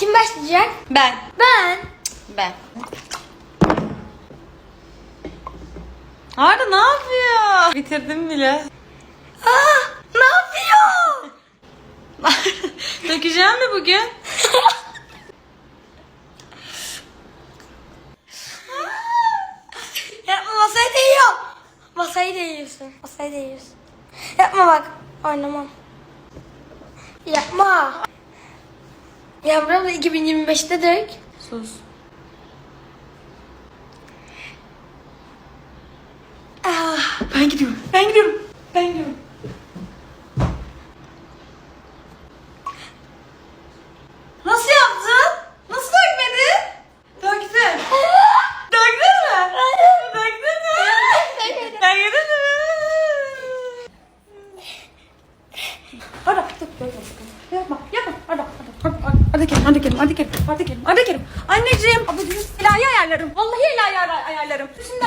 Kim başlayacak? Ben. Ben. Ben. Arda ne yapıyor? Bitirdim bile. Aa, ne yapıyor? Dökeceğim mi bugün? Yapma masayı değiyor. Masayı değiyorsun. Masayı değiyorsun. Yapma bak. Oynamam. Yapma. Yavrum 2025'te dök. Sus. Ah, Ben gidiyorum. Ben gidiyorum. Ben gidiyorum. Nasıl yaptın? Nasıl dökmedin? Döktün. Döktün mü? Döktün mü? Döktün mü? Arda dur Yapma yapma Arda Arda gelin Arda gelin Arda gelin Arda gelin Arda gelin Anneciğim. Düz ilahi ayarlarım. Vallahi ilahi ayar- ayarlarım. Düzün